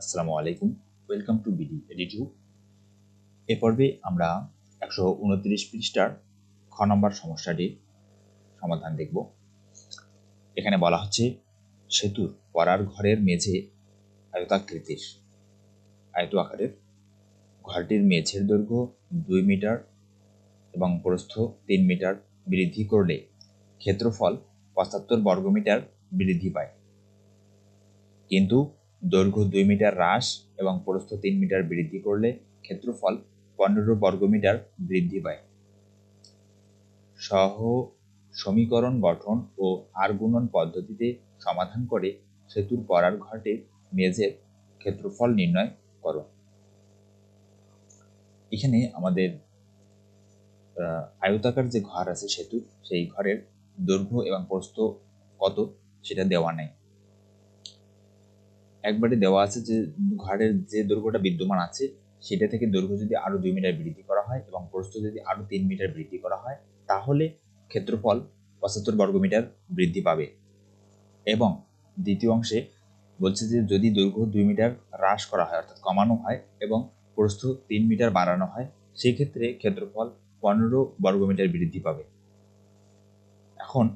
আসসালামু আলাইকুম। Welcome to BD এডিটিউ এ পর্বে আমরা একশো উনত্রিশ পৃষ্ঠার খ নম্বর সমস্যাটির সমাধান দেখব। এখানে বলা হচ্ছে, সেতুর পড়ার ঘরের মেঝে আয়তাকৃতির আয়ত আকারের ঘরটির মেঝের দৈর্ঘ্য দুই মিটার এবং প্রস্থ তিন মিটার বৃদ্ধি করলে ক্ষেত্রফল পঁচাত্তর বর্গমিটার বৃদ্ধি পায়। কিন্তু দৈর্ঘ্য দুই মিটার হ্রাস এবং প্রস্থ তিন মিটার বৃদ্ধি করলে ক্ষেত্রফল পনেরো বর্গমিটার বৃদ্ধি পায়। সহ সমীকরণ গঠন ও আর গুণন পদ্ধতিতে সমাধান করে সেতুর পরার ঘটে মেঝের ক্ষেত্রফল নির্ণয় করো। এখানে আমাদের আয়তাকার যে ঘর আছে সেতু, সেই ঘরের দৈর্ঘ্য এবং প্রস্থ কত সেটা দেওয়া নাই। একবারে দেওয়া আছে যে ঘরের যে দৈর্ঘ্যটা বিদ্যমান আছে, সেটা থেকে দৈর্ঘ্য যদি আরও দুই মিটার বৃদ্ধি করা হয় এবং প্রস্থ যদি আরও তিন মিটার বৃদ্ধি করা হয়, তাহলে ক্ষেত্রফল পঁচাত্তর বর্গমিটার বৃদ্ধি পাবে। এবং দ্বিতীয় অংশে বলছে যে যদি দৈর্ঘ্য দুই মিটার হ্রাস করা হয়, অর্থাৎ কমানো হয় এবং প্রস্থ তিন মিটার বাড়ানো হয় সেই ক্ষেত্রে ক্ষেত্রফল পনেরো বর্গমিটার বৃদ্ধি পাবে। এখন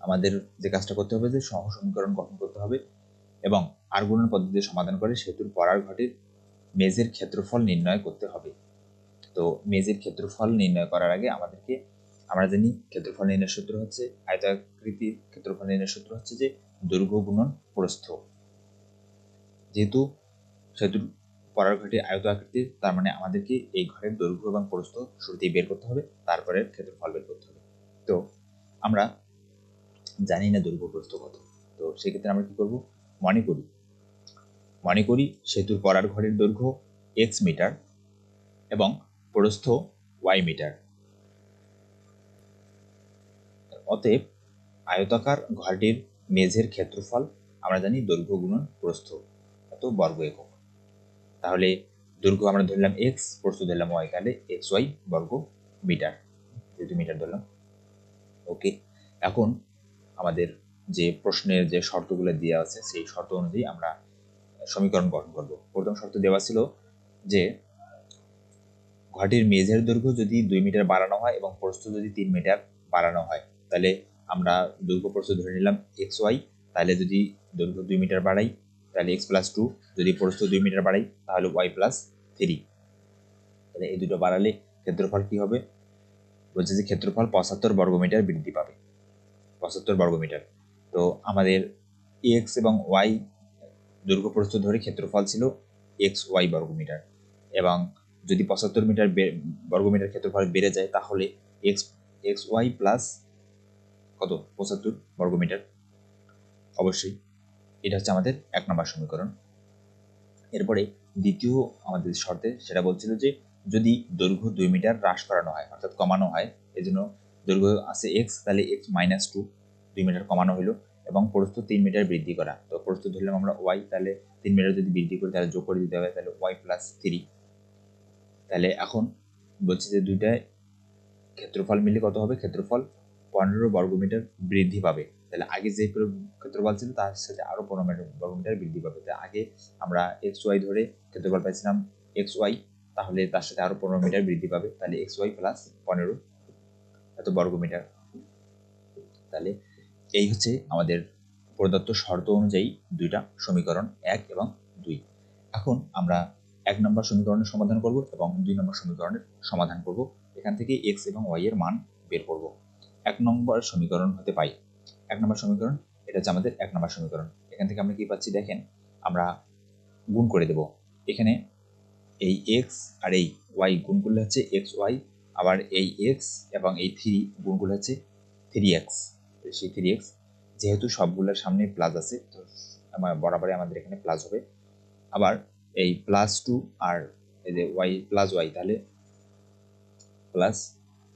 আমাদের যে কাজটা করতে হবে যে সহ সমীকরণ গঠন করতে হবে। এবং আর গুণন পদ্ধতি সমাধান করে সেতুর পড়ার ঘটির মেজের ক্ষেত্রফল নির্ণয় করতে হবে। তো মেজের ক্ষেত্রফল নির্ণয় করার আগে আমাদেরকে, আমরা জানি ক্ষেত্রফল নির্ণয়ের সূত্র হচ্ছে, আয়তাকৃতির ক্ষেত্রফল নির্ণয়ের সূত্র হচ্ছে যে দৈর্ঘ্য গুণন প্রস্থ। যেহেতু সেতুর পড়ার ঘরটি আয়ত আকৃতির তার মানে আমাদেরকে এই ঘরের দৈর্ঘ্য এবং প্রস্থ শুরুতেই বের করতে হবে, তারপরে ক্ষেত্রফল বের করতে হবে। তো আমরা জানি না দৈর্ঘ্য প্রস্থ কত। তো সেক্ষেত্রে আমরা কি করব? মনে করি। মনে করি, সেতুর পড়ার ঘরের দৈর্ঘ্য এক্স মিটার এবং প্রস্থ ওয়াই মিটার অতএব আয়তাকার ঘরটির মেঝের ক্ষেত্রফল আমরা জানি দৈর্ঘ্য গুণন প্রস্থ এত বর্গ একক। তাহলে দৈর্ঘ্য আমরা ধরলাম এক্স প্রস্থ ধরলাম ওয়াই তাহলে এক্স ওয়াই বর্গ মিটার যেহেতু মিটার ধরলাম। ওকে এখন আমাদের যে প্রশ্নের যে শর্তগুলো দেওয়া আছে, সেই শর্ত অনুযায়ী আমরা সমীকরণ গঠন করব। প্রথম শর্ত দেওয়া ছিল যে ঘরটির মেঝের দৈর্ঘ্য যদি দুই মিটার বাড়ানো হয় এবং প্রস্থ যদি তিন মিটার বাড়ানো হয়, তাহলে আমরা দৈর্ঘ্য প্রস্থ ধরে নিলাম এক্স ওয়াই, তাহলে যদি দৈর্ঘ্য দুই মিটার বাড়াই, তাহলে এক্স প্লাস টু, যদি প্রস্থ দুই মিটার বাড়াই, তাহলে ওয়াই প্লাস থ্রি। তাহলে এই দুটো বাড়ালে ক্ষেত্রফল কি হবে? বলছে যে ক্ষেত্রফল পঁচাত্তর বর্গমিটার বৃদ্ধি পাবে। পঁচাত্তর বর্গমিটার। তো আমাদের এক্স এবং ওয়াই দৈর্ঘ্য প্রস্থ ধরে ক্ষেত্রফল ছিল এক্স ওয়াই বর্গমিটার। এবং যদি পঁচাত্তর মিটার বর্গমিটার ক্ষেত্রফল বেড়ে যায়, তাহলে এক্স এক্স ওয়াই প্লাস কত? পঁচাত্তর বর্গমিটার। অবশ্যই এটা হচ্ছে আমাদের এক নম্বর সমীকরণ। এরপরে দ্বিতীয় আমাদের শর্তে সেটা বলছিল যে যদি দৈর্ঘ্য দুই মিটার হ্রাস করানো হয়, অর্থাৎ কমানো হয় এই জন্য দৈর্ঘ্য আছে এক্স তাহলে এক্স মাইনাস টু দুই মিটার কমানো হলো এবং প্রস্থ তিন মিটার বৃদ্ধি করা। তো প্রস্থ ধরলাম আমরা ওয়াই তাহলে তিন মিটার যদি বৃদ্ধি করি, তাহলে যোগ করে দিতে হবে, তাহলে ওয়াই প্লাস থ্রি তাহলে এখন বলছে যে দুইটায় ক্ষেত্রফল মিলে কত হবে? ক্ষেত্রফল পনেরো বর্গমিটার বৃদ্ধি পাবে। তাহলে আগে যে ক্ষেত্রফল ছিল, তার সাথে আরও পনেরো বর্গমিটার বৃদ্ধি পাবে। তাই আগে আমরা এক্স ওয়াই ধরে ক্ষেত্রফল পাইছিলাম এক্স ওয়াই তাহলে তার সাথে আরও পনেরো মিটার বৃদ্ধি পাবে। তাহলে এক্স ওয়াই প্লাস পনেরো এত বর্গমিটার। তাহলে এই হচ্ছে আমাদের প্রদত্ত শর্ত অনুযায়ী দুইটা সমীকরণ, এক এবং দুই। এখন আমরা এক নম্বর সমীকরণের সমাধান করব এবং দুই নম্বর সমীকরণের সমাধান করব। এখান থেকে এক্স এবং ওয়াই এর মান বের করব। এক নম্বর সমীকরণ হতে পাই। এক নম্বর সমীকরণ, এটা হচ্ছে আমাদের এক নম্বর সমীকরণ। এখান থেকে আমরা কি পাচ্ছি দেখেন, আমরা গুণ করে দেব। এখানে এই এক্স আর এই ওয়াই গুণ করলে হচ্ছে এক্স ওয়াই আবার এই এক্স এবং এই থ্রি গুণ করলে হচ্ছে থ্রি এক্স সেই থ্রি এক্স যেহেতু সবগুলোর সামনে প্লাস আছে, তো আমার বরাবরই আমাদের এখানে প্লাস হবে। আবার এই প্লাস টু আর এই যে ওয়াই প্লাস ওয়াই তাহলে প্লাস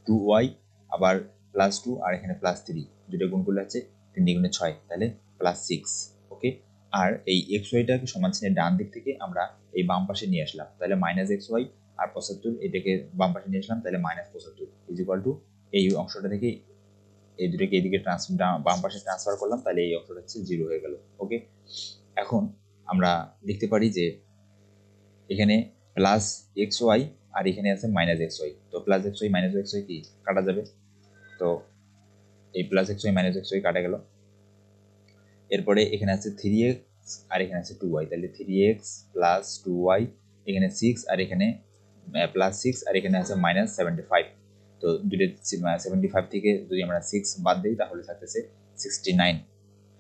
টু ওয়াই আবার প্লাস টু আর এখানে প্লাস থ্রি দুটো গুণ করলে হচ্ছে তিন দ্বিগুণে ছয়, তাহলে প্লাস সিক্স ওকে আর এই এক্স ওয়াইটাকে সমান চিহ্নের ডান দিক থেকে আমরা এই বাম পাশে নিয়ে আসলাম, তাহলে মাইনাস এক্স ওয়াই আর পঁচাত্তর, এটাকে বাম পাশে নিয়ে আসলাম, তাহলে মাইনাস পঁচাত্তর ইজ ইকুয়াল টু এই অংশটা থেকে এই দুটোকে এইদিকে ট্রান্স বাম পাশে ট্রান্সফার করলাম, তাহলে এই অংশটা হচ্ছে জিরো হয়ে গেল ওকে এখন আমরা দেখতে পারি যে এখানে প্লাস এক্স ওয়াই আর এখানে আছে মাইনাস এক্স ওয়াই তো plus X Y minus X Y কি? কাটা যাবে। তো এই plus X Y minus X Y কাটা গেল। এরপরে এখানে আছে থ্রি এক্স আর এখানে আছে টু ওয়াই তাহলে three X plus two Y এখানে সিক্স আর এখানে প্লাস সিক্স আর এখানে আছে মাইনাস সেভেন্টি ফাইভ তো দুটো সেভেন্টি ফাইভ থেকে যদি আমরা সিক্স বাদ দিই, তাহলে থাকতেছে সিক্সটি নাইন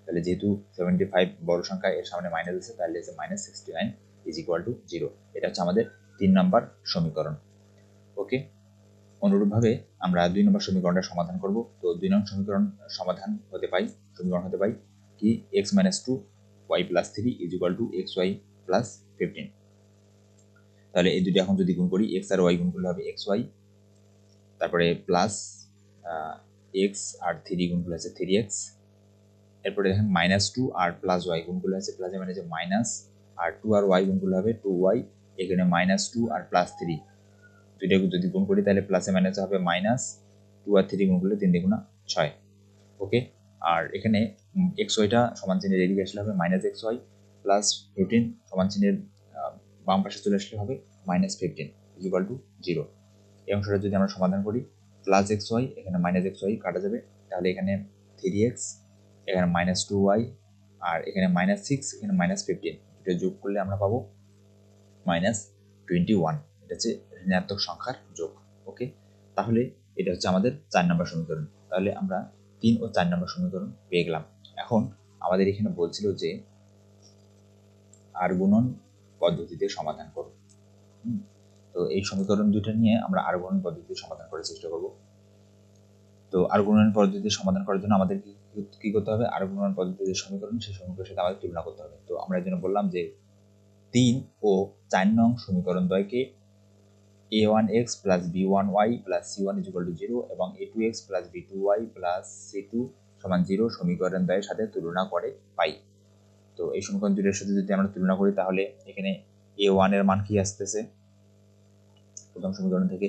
তাহলে যেহেতু সেভেন্টি ফাইভ বড় সংখ্যা, এর সামনে মাইনাস আছে, তাহলে আছে minus sixty nine is equal to zero এটা হচ্ছে আমাদের তিন নম্বর সমীকরণ। ওকে অনুরূপভাবে আমরা দুই নম্বর সমীকরণটা সমাধান করব। তো দুই নম্বর সমীকরণ সমাধান হতে পাই, সমীকরণ হতে পাই কি? X minus two Y plus three is equal to X Y plus fifteen তাহলে এই দুটি এখন যদি গুণ করি এক্স আর ওয়াই গুণ করলে হবে এক্স ওয়াই তারপরে প্লাস এক্স আর থ্রি গুণ করলে আছে থ্রি এক্স এরপরে দেখেন মাইনাস টু আর প্লাস ওয়াই গুণ করলে আছে প্লাসে মানে যে মাইনাস আর টু আর ওয়াই গুণ করলে হবে টু ওয়াই এখানে মাইনাস টু আর প্লাস থ্রি দুইটা যদি গুণ করি তাহলে প্লাসে মাইনাসে হবে মাইনাস টু আর থ্রি গুণ করলে তিন দ্বিগুণা ছয় ওকে আর এখানে এক্স ওয়াইটা সমান চিহ্নের এদিকে আসলে হবে minus X Y plus fifteen সমান চিহ্নের বাম পাশে চলে আসলে হবে minus fifteen equal to zero এই অংশটা যদি আমরা সমাধান করি প্লাস এক্স ওয়াই এখানে মাইনাস এক্স ওয়াই কাটা যাবে, তাহলে এখানে থ্রি এক্স এখানে মাইনাস টু ওয়াই আর এখানে মাইনাস সিক্স এখানে মাইনাস ফিফটিন এটা যোগ করলে আমরা পাবো মাইনাস টোয়েন্টি ওয়ান এটা হচ্ছে ঋণাত্মক সংখ্যার যোগ ওকে তাহলে এটা হচ্ছে আমাদের চার নম্বর সমীকরণ। তাহলে আমরা তিন ও চার নম্বর সমীকরণ পেয়ে গেলাম। এখন আমাদের এখানে বলছিল যে, আর গুণন পদ্ধতিতে সমাধান করো। তো এই সমীকরণ দুইটা নিয়ে আমরা আর পদ্ধতি সমাধান করার চেষ্টা করব। তো আর গুণন পদ্ধতিতে সমাধান করার জন্য আমাদের কি করতে হবে? আর গুণন পদ্ধতির যে সমীকরণ, সেই সমীকরণের সাথে আমাদের তুলনা করতে হবে। তো আমরা জন্য বললাম যে তিন ও চার নং সমীকরণ দ্বয়কে A one X plus B one Y plus C one equal to zero এবং A two X plus B two Y plus C two সমান জিরো সমীকরণ দ্বয়ের সাথে তুলনা করে পাই। তো এই সমীকরণ দুটোর সাথে যদি আমরা তুলনা করি, তাহলে এখানে এ ওয়ানের মান কি আসতেছে? প্রথম সমীকরণ থেকে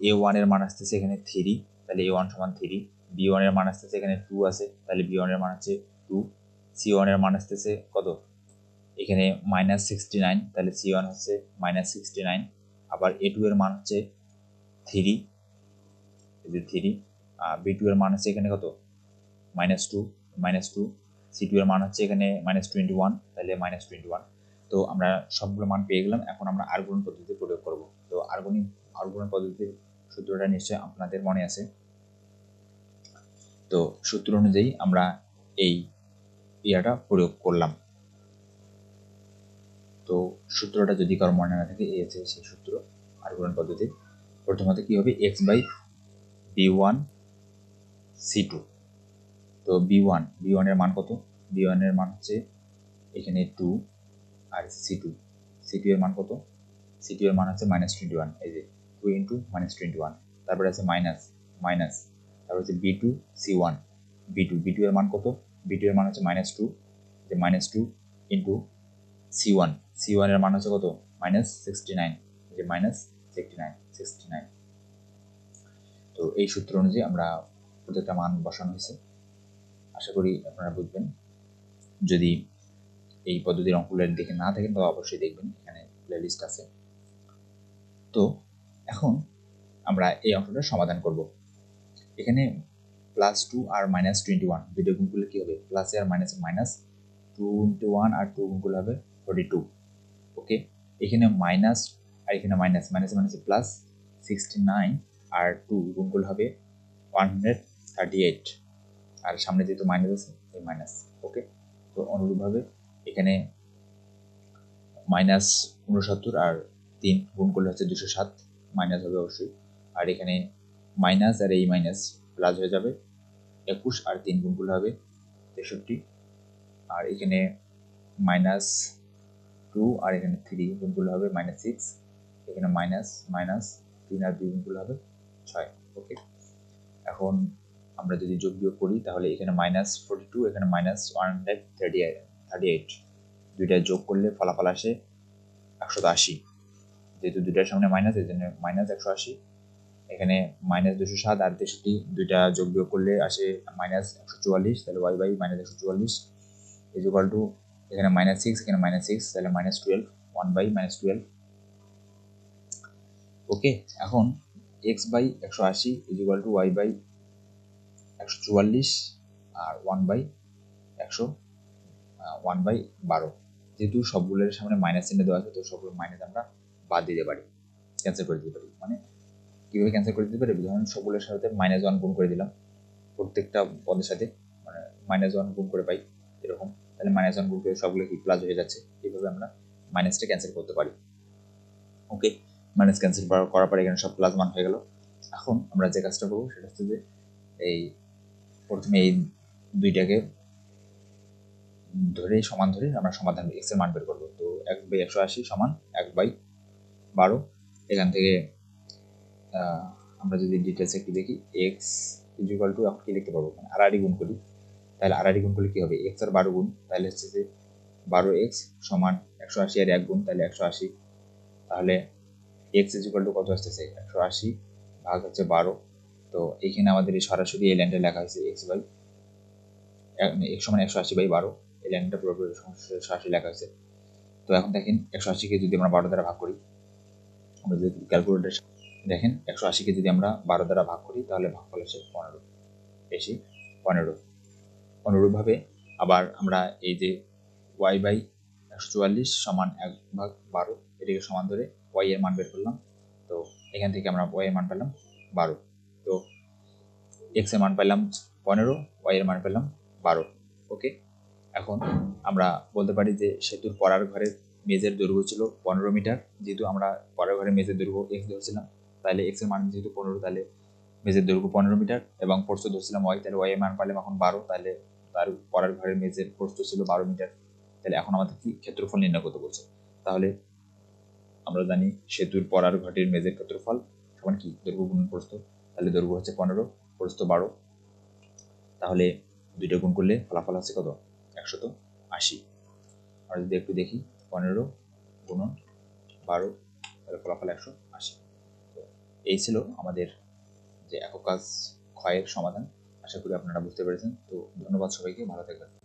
এ ওয়ানের মান আসতেছে এখানে থ্রি তাহলে এ ওয়ান সমান থ্রি বি ওয়ানের মান আসতেছে এখানে টু আছে, তাহলে বি ওয়ানের মান হচ্ছে টু সি ওয়ানের মান আসতেছে কত? এখানে মাইনাস সিক্সটি নাইন তাহলে সি ওয়ান হচ্ছে মাইনাস সিক্সটি নাইন আবার এ টু এর মান হচ্ছে থ্রি এই যে থ্রি বি টু এর মান হচ্ছে এখানে কত? Minus two minus two C two এর মান হচ্ছে এখানে মাইনাস টোয়েন্টি ওয়ান তাহলে মাইনাস টোয়েন্টি ওয়ান তো আমরা সবগুলো মান পেয়ে গেলাম। এখন আমরা আর্গুণ পদ্ধতি প্রয়োগ করব। তো আর্গুনি আর্গুণ পদ্ধতির সূত্রটা নিশ্চয়ই আপনাদের মনে আছে। তো সূত্র অনুযায়ী আমরা এই ইয়াটা প্রয়োগ করলাম। তো সূত্রটা যদি কারও মনে না থাকে, এই আছে সেই সূত্র আর্গুমেন্ট পদ্ধতি। প্রথমত কি হবে? X by B one C two তো বি ওয়ান বি ওয়ানের মান কত? বি ওয়ানের মান হচ্ছে এখানে টু আর সি টু সি টু এর মান কত? সি টু এর মান হচ্ছে মাইনাস টোয়েন্টি ওয়ান এই যে two into minus twenty one তারপরে আছে মাইনাস মাইনাস তারপর হচ্ছে B two C one B two B two এর মান কত? বি টু এর মান হচ্ছে মাইনাস টু যে minus two into C one C ওয়ানের মান হচ্ছে কত? মাইনাস সিক্সটি নাইন যে minus sixty nine sixty nine তো এই সূত্র অনুযায়ী আমরা প্রত্যেকটা মান বসানো হয়েছে। আশা করি আপনারা বুঝবেন। যদি এই পদ্ধতির অঙ্কগুলো দেখে না থাকেন তবে অবশ্যই দেখবেন, এখানে প্লেলিস্ট আছে। তো এখন আমরা এই অঙ্কটা সমাধান করব। এখানে প্লাস টু আর মাইনাস টোয়েন্টি ওয়ান দুটো গুণ করলে কী হবে? প্লাসে আর মাইনাসে মাইনাস টোয়েন্টি ওয়ান আর টু গুণ করলে হবে ফোর্টি টু ওকে এখানে মাইনাস আর এখানে মাইনাস মাইনাসে মাইনাসে প্লাস সিক্সটি নাইন আর টু গুণ করলে হবে ওয়ান হান্ড্রেড থার্টি এইট আর সামনে যেহেতু মাইনাস আছে, এই মাইনাস ওকে তো অনুরূপভাবে এখানে মাইনাস উনসত্তর আর তিন গুণ করলে হচ্ছে দুশো সাত, মাইনাস হবে অবশ্যই। আর এখানে মাইনাস আর এই মাইনাস প্লাস হয়ে যাবে একুশ আর তিন গুণ করলে হবে তেষট্টি। আর এখানে মাইনাস টু আর এখানে থ্রি গুণ করলে হবে মাইনাস সিক্স এখানে মাইনাস মাইনাস তিন আর দুই গুণ করলে হবে ছয়। ওকে এখন আমরা যদি যোগ বিয়োগ করি তাহলে এখানে মাইনাস ফোর্টি টু এখানে minus one hundred thirty thirty eight. দুইটা যোগ করলে ফলাফল আসে একশো আশি। যেহেতু দুইটার সামনে মাইনাস এই জন্য মাইনাস একশো আশি। এখানে মাইনাস দুশো সাত আর তেষট্টি, দুইটা যোগ বিয়োগ করলে আসে মাইনাস একশো চুয়াল্লিশ, তাহলে ওয়াই বাই মাইনাস একশো চুয়াল্লিশ ইজ ইকুয়াল টু এখানে মাইনাস সিক্স এখানে মাইনাস সিক্স তাহলে minus twelve one by minus twelve okay এখন এক্স বাই একশো আশি is equal to y by একশো চুয়াল্লিশ আর ওয়ান বাই একশো ওয়ান বাই বারো। যেহেতু সবগুলোর সামনে মাইনাস চিহ্ন দেওয়া আছে, তো সবগুলো মাইনাস আমরা বাদ দিতে পারি ক্যান্সেল করে দিতে পারি। মানে কীভাবে ক্যান্সেল করে দিতে পারি? ধরুন সবগুলোর সাথে মাইনাস ওয়ান গুণ করে দিলাম, প্রত্যেকটা পদের সাথে মানে মাইনাস ওয়ান গুণ করে পাই, এরকম। তাহলে মাইনাস ওয়ান গুণ করে সবগুলো কি প্লাস হয়ে যাচ্ছে? এইভাবে আমরা মাইনাসটা ক্যান্সেল করতে পারি। ওকে মাইনাস ক্যান্সেল করার পরে এখানে সব প্লাস মান হয়ে গেল। এখন আমরা যে কাজটা করব, সেটা হচ্ছে যে এই প্রথমে এই দুইটাকে ধরে সমান ধরে আমরা সমাধান এক্সের মান বের করব। তো এক বাই একশো আশি সমান এক বাই বারো। এখান থেকে আমরা যদি ডিটেলস একটু দেখি এক্স ইকুয়াল টু এখন কি লিখতে পারব মানে আড়াআড়ি গুণ করি। তাহলে আড়াআড়ি গুণ করলে কী হবে? এক্স আর বারো গুণ, তাহলে হচ্ছে যে বারো এক্স সমান একশো আশি আর এক গুণ, তাহলে একশো আশি। তাহলে এক্স ইকুয়াল টু কত আসতেছে? একশো আশি ভাগ হচ্ছে বারো। তো এইখানে আমাদের সরাসরি এই লাইনটা লেখা হয়েছে এক্স বাই এক সমান একশো আশি বাই বারো। এই লাইনটা পুরোপুরি একশো আশি লেখা হয়েছে। তো এখন দেখেন, একশো আশিকে যদি আমরা বারো দ্বারা ভাগ করি, আমরা যদি ক্যালকুলেটার দেখেন, একশো আশিকে যদি আমরা বারো দ্বারা ভাগ করি, তাহলে ভাগফল হচ্ছে পনেরো। বেশি? পনেরো। অনুরূপভাবে আবার আমরা এই যে ওয়াই বাই একশো চুয়াল্লিশ সমান এক ভাগ বারো, এটিকে সমান ধরে ওয়াই এর মান বের করলাম। তো এখান থেকে আমরা ওয়াই এর মান পেলাম বারো। তো এক্সের মান পেলাম পনেরো ওয়াই এর মান পেলাম বারো। ওকে? এখন আমরা বলতে পারি যে সেতুর পরার ঘরের মেজের দৈর্ঘ্য ছিল পনেরো মিটার। যেহেতু আমরা পরের ঘরের মেজের দৈর্ঘ্য এক্স ধরছিলাম, তাহলে এক্সের মান যেহেতু পনেরো, তাহলে মেজের দৈর্ঘ্য পনেরো মিটার এবং প্রস্থ ধরছিলাম ওয়াই তাহলে ওয়াই এর মান পাইলাম এখন বারো, তাহলে তার পরের ঘরের মেজের প্রস্থ ছিল বারো মিটার। তাহলে এখন আমাদের কি ক্ষেত্রফল নির্ণয় করতে বলছে? তাহলে আমরা জানি সেতুর পরার ঘটের মেজের ক্ষেত্রফল সমান কি? দৈর্ঘ্য গুণ প্রস্থ, তাহলে দৈর্ঘ্য হচ্ছে পনেরো, প্রস্থ বারো। তাহলে দুইটা গুণ করলে ফলাফল হচ্ছে কত? একশত আশি। আর যদি একটু দেখি, পনেরো গুণন বারো, তাহলে ফলাফল একশো আশি। তো এই ছিল আমাদের যে একক কাজ ক্ষয়ের সমাধান। আশা করি আপনারা বুঝতে পেরেছেন। তো ধন্যবাদ সবাইকে। ভালো থাকবেন।